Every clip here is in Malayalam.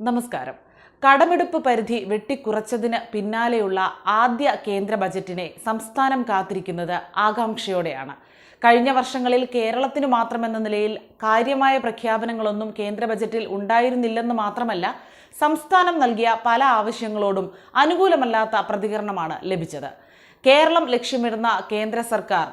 നമസ്കാരം. കടമെടുപ്പ് പരിധി വെട്ടിക്കുറച്ചതിന് പിന്നാലെയുള്ള ആദ്യ കേന്ദ്ര ബജറ്റിനെ സംസ്ഥാനം കാത്തിരിക്കുന്നത് ആകാംക്ഷയോടെയാണ്. കഴിഞ്ഞ വർഷങ്ങളിൽ കേരളത്തിനു മാത്രമെന്ന നിലയിൽ കാര്യമായ പ്രഖ്യാപനങ്ങളൊന്നും കേന്ദ്ര ബജറ്റിൽ ഉണ്ടായിരുന്നില്ലെന്ന് മാത്രമല്ല സംസ്ഥാനം നൽകിയ പല ആവശ്യങ്ങളോടും അനുകൂലമല്ലാത്ത പ്രതികരണമാണ് ലഭിച്ചത്. കേരളം ലക്ഷ്യമിടുന്ന കേന്ദ്ര സർക്കാർ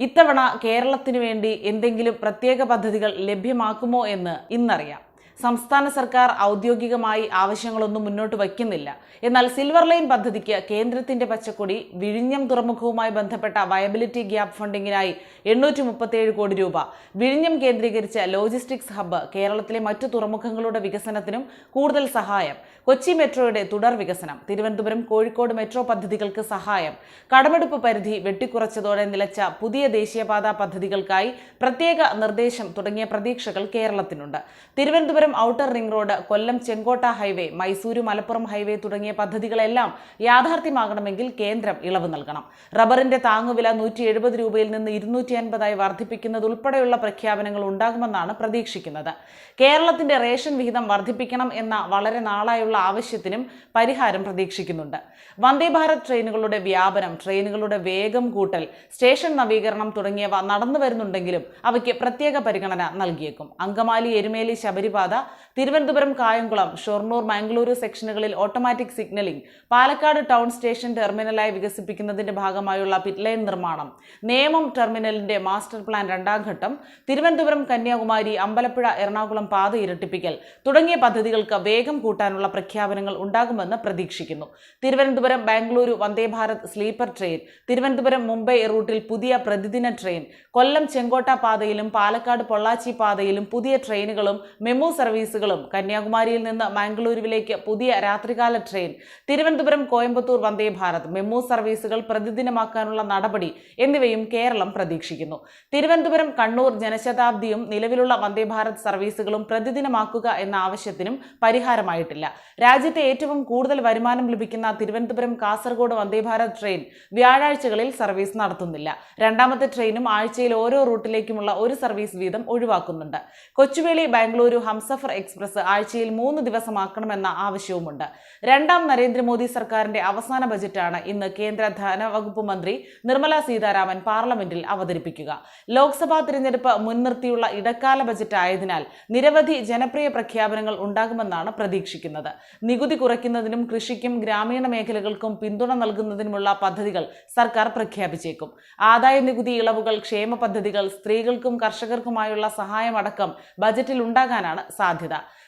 ഇത്തവണ കേരളത്തിനു വേണ്ടി എന്തെങ്കിലും പ്രത്യേക പദ്ധതികൾ ലഭ്യമാക്കുമോ എന്ന് ഇന്നറിയാം. സംസ്ഥാന സർക്കാർ ഔദ്യോഗികമായി ആവശ്യങ്ങളൊന്നും മുന്നോട്ട് വയ്ക്കുന്നില്ല. എന്നാൽ സിൽവർ ലൈൻ പദ്ധതിക്ക് കേന്ദ്രത്തിന്റെ പച്ചക്കൊടി വിഴിഞ്ഞം തുറമുഖവുമായി ബന്ധപ്പെട്ട വയബിലിറ്റി ഗ്യാപ്പ് ഫണ്ടിങ്ങിനായി എണ്ണൂറ്റി കോടി രൂപ. വിഴിഞ്ഞം കേന്ദ്രീകരിച്ച ലോജിസ്റ്റിക്സ് ഹബ്ബ് കേരളത്തിലെ മറ്റു തുറമുഖങ്ങളുടെ വികസനത്തിനും കൂടുതൽ സഹായം. കൊച്ചി മെട്രോയുടെ തുടർ വികസനം തിരുവനന്തപുരം കോഴിക്കോട് മെട്രോ പദ്ധതികൾക്ക് സഹായം. കടമെടുപ്പ് പരിധി വെട്ടിക്കുറച്ചതോടെ നിലച്ച പുതിയ ദേശീയപാതാ പദ്ധതികൾക്കായി പ്രത്യേക നിർദ്ദേശം തുടങ്ങിയ പ്രതീക്ഷകൾ കേരളത്തിനുണ്ട്. Thiruvananthapuram outer ring road Kollam Chenkotta highway Mysuru Malappuram highway തുടങ്ങിയ പദ്ധതികളെല്ലാം യാഥാർത്ഥ്യമാകണമെങ്കിൽ കേന്ദ്രം ഇളവ് നൽകണം. റബ്ബറിന്റെ താങ്ങുവില നൂറ്റി എഴുപത് രൂപയിൽ നിന്ന് ഇരുന്നൂറ്റി അൻപതായി വർദ്ധിപ്പിക്കുന്നത് ഉൾപ്പെടെയുള്ള പ്രഖ്യാപനങ്ങൾ ഉണ്ടാകുമെന്നാണ് പ്രതീക്ഷിക്കുന്നത്. കേരളത്തിന്റെ റേഷൻ വിഹിതം വർദ്ധിപ്പിക്കണം എന്ന വളരെ നാളായുള്ള ആവശ്യത്തിനും പരിഹാരം പ്രതീക്ഷിക്കുന്നുണ്ട്. വന്ദേ ഭാരത് ട്രെയിനുകളുടെ വ്യാപനം ട്രെയിനുകളുടെ വേഗം കൂട്ടൽ സ്റ്റേഷൻ നവീകരണം തുടങ്ങിയവ നടന്നു വരുന്നുണ്ടെങ്കിലും അവയ്ക്ക് പ്രത്യേക പരിഗണന നൽകിയേക്കും. അങ്കമാലി എരുമേലി ശബരിപാത Thiruvananthapuram Kayamkulam Shoranur Mangaluru സെക്ഷനുകളിൽ automatic signalling Palakkad town station ടെർമിനലായി വികസിപ്പിക്കുന്നതിന്റെ ഭാഗമായുള്ള പിറ്റ്ലൈൻ നിർമ്മാണം നേമം ടെർമിനലിന്റെ മാസ്റ്റർ പ്ലാൻ രണ്ടാം ഘട്ടം തിരുവനന്തപുരം കന്യാകുമാരി അമ്പലപ്പുഴ എറണാകുളം പാത ഇരട്ടിപ്പിക്കൽ തുടങ്ങിയ പദ്ധതികൾക്ക് വേഗം കൂട്ടാനുള്ള പ്രഖ്യാപനങ്ങൾ ഉണ്ടാകുമെന്ന് പ്രതീക്ഷിക്കുന്നു. തിരുവനന്തപുരം ബാംഗ്ലൂരു വന്ദേ ഭാരത് സ്ലീപ്പർ ട്രെയിൻ തിരുവനന്തപുരം മുംബൈ റൂട്ടിൽ പുതിയ പ്രതിദിന ട്രെയിൻ കൊല്ലം ചെങ്കോട്ട പാതയിലും പാലക്കാട് പൊള്ളാച്ചി പാതയിലും പുതിയ ട്രെയിനുകളും മെമു സർവീസുകളും കന്യാകുമാരിയിൽ നിന്ന് മംഗളൂരുവിലേക്ക് പുതിയ രാത്രികാല ട്രെയിൻ. തിരുവനന്തപുരം കോയമ്പത്തൂർ വന്ദേ ഭാരത് മെമു സർവീസുകൾ പ്രതിദിനമാക്കാനുള്ള നടപടി എന്നിവയും കേരളം പ്രതീക്ഷിക്കുന്നു. തിരുവനന്തപുരം കണ്ണൂർ ജനശതാബ്ദിയും നിലവിലുള്ള വന്ദേ ഭാരത് സർവീസുകളും പ്രതിദിനമാക്കുക എന്ന ആവശ്യത്തിനും പരിഹാരമായിട്ടില്ല. രാജ്യത്തെ ഏറ്റവും കൂടുതൽ വരുമാനം ലഭിക്കുന്ന തിരുവനന്തപുരം കാസർഗോഡ് വന്ദേ ഭാരത് ട്രെയിൻ വ്യാഴാഴ്ചകളിൽ സർവീസ് നടത്തുന്നില്ല. രണ്ടാമത്തെ ട്രെയിനും ആഴ്ചയിൽ ഓരോ റൂട്ടിലേക്കുമുള്ള ഒരു സർവീസ് വീതം ഒഴിവാക്കുന്നുണ്ട്. കൊച്ചുവേളി ബാംഗ്ലൂരു ഹംസഫർ എക്സ്പ്രസ് ആഴ്ചയിൽ മൂന്ന് ദിവസമാക്കണമെന്ന ആവശ്യവുമുണ്ട്. രണ്ടാം നരേന്ദ്രമോദി സർക്കാരിന്റെ അവസാന ബജറ്റാണ് ഇന്ന് കേന്ദ്ര ധനവകുപ്പ് മന്ത്രി നിർമ്മല സീതാരാമൻ പാർലമെന്റിൽ അവതരിപ്പിക്കുക. ലോക്സഭാ തിരഞ്ഞെടുപ്പ് മുൻനിർത്തിയുള്ള ഇടക്കാല ബജറ്റ് ആയതിനാൽ നിരവധി ജനപ്രിയ പ്രഖ്യാപനങ്ങൾ ഉണ്ടാകുമെന്നാണ് പ്രതീക്ഷിക്കുന്നത്. നികുതി കുറയ്ക്കുന്നതിനും കൃഷിക്കും ഗ്രാമീണ മേഖലകൾക്കും പിന്തുണ നൽകുന്നതിനുമുള്ള പദ്ധതികൾ സർക്കാർ പ്രഖ്യാപിച്ചേക്കും. ആദായ നികുതി ഇളവുകൾ ക്ഷേമ പദ്ധതികൾ സ്ത്രീകൾക്കും കർഷകർക്കുമായുള്ള സഹായമടക്കം ബജറ്റിൽ ഉണ്ടാകാനാണ് സാധ്യത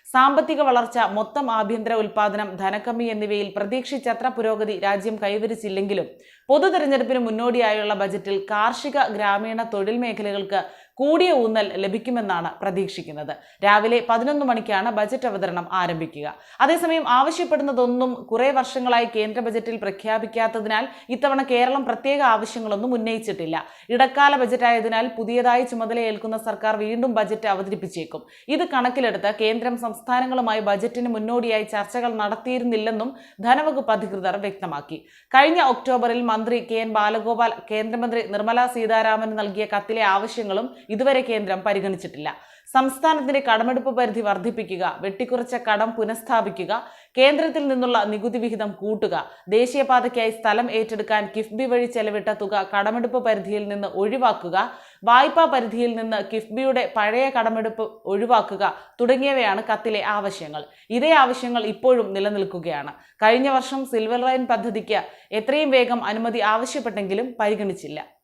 സാമ്പത്തിക വളർച്ച മൊത്തം ആഭ്യന്തര ഉൽപാദനം ധനക്കമ്മി എന്നിവയിൽ പ്രതീക്ഷിച്ചത്ര പുരോഗതി രാജ്യം കൈവരിച്ചില്ലെങ്കിലും പൊതു തെരഞ്ഞെടുപ്പിന് മുന്നോടിയായുള്ള ബജറ്റിൽ കാർഷിക ഗ്രാമീണ തൊഴിൽ മേഖലകൾക്ക് കൂടിയ ഊന്നൽ ലഭിക്കുമെന്നാണ് പ്രതീക്ഷിക്കുന്നത്. രാവിലെ പതിനൊന്ന് മണിക്കാണ് ബജറ്റ് അവതരണം ആരംഭിക്കുക. അതേസമയം ആവശ്യപ്പെടുന്നതൊന്നും കുറേ വർഷങ്ങളായി കേന്ദ്ര ബജറ്റിൽ പ്രഖ്യാപിക്കാത്തതിനാൽ ഇത്തവണ കേരളം പ്രത്യേക ആവശ്യങ്ങളൊന്നും ഉന്നയിച്ചിട്ടില്ല. ഇടക്കാല ബജറ്റായതിനാൽ പുതിയതായി ചുമതലയേൽക്കുന്ന സർക്കാർ വീണ്ടും ബജറ്റ് അവതരിപ്പിച്ചേക്കും. ഇത് കണക്കിലെടുത്ത് കേന്ദ്രം സംസ്ഥാനങ്ങളുമായി ബജറ്റിന് മുന്നോടിയായി ചർച്ചകൾ നടത്തിയിരുന്നില്ലെന്നും ധനവകുപ്പ് അധികൃതർ വ്യക്തമാക്കി. കഴിഞ്ഞ ഒക്ടോബറിൽ മന്ത്രി കെ എൻ ബാലഗോപാൽ കേന്ദ്രമന്ത്രി നിർമ്മല സീതാരാമന് നൽകിയ കത്തിലെ ആവശ്യങ്ങളും ഇതുവരെ കേന്ദ്രം പരിഗണിച്ചിട്ടില്ല. സംസ്ഥാനത്തിന്റെ കടമെടുപ്പ് പരിധി വർദ്ധിപ്പിക്കുക വെട്ടിക്കുറച്ച കടം പുനഃസ്ഥാപിക്കുക കേന്ദ്രത്തിൽ നിന്നുള്ള നികുതി വിഹിതം കൂട്ടുക ദേശീയപാതയ്ക്കായി സ്ഥലം ഏറ്റെടുക്കാൻ കിഫ്ബി വഴി ചെലവിട്ട തുക കടമെടുപ്പ് പരിധിയിൽ നിന്ന് ഒഴിവാക്കുക വായ്പാ പരിധിയിൽ നിന്ന് കിഫ്ബിയുടെ പഴയ കടമെടുപ്പ് ഒഴിവാക്കുക തുടങ്ങിയവയാണ് കത്തിലെ ആവശ്യങ്ങൾ. ഇതേ ആവശ്യങ്ങൾ ഇപ്പോഴും നിലനിൽക്കുകയാണ്. കഴിഞ്ഞ വർഷം സിൽവർ ലൈൻ പദ്ധതിക്ക് എത്രയും വേഗം അനുമതി ആവശ്യപ്പെട്ടെങ്കിലും പരിഗണിച്ചില്ല.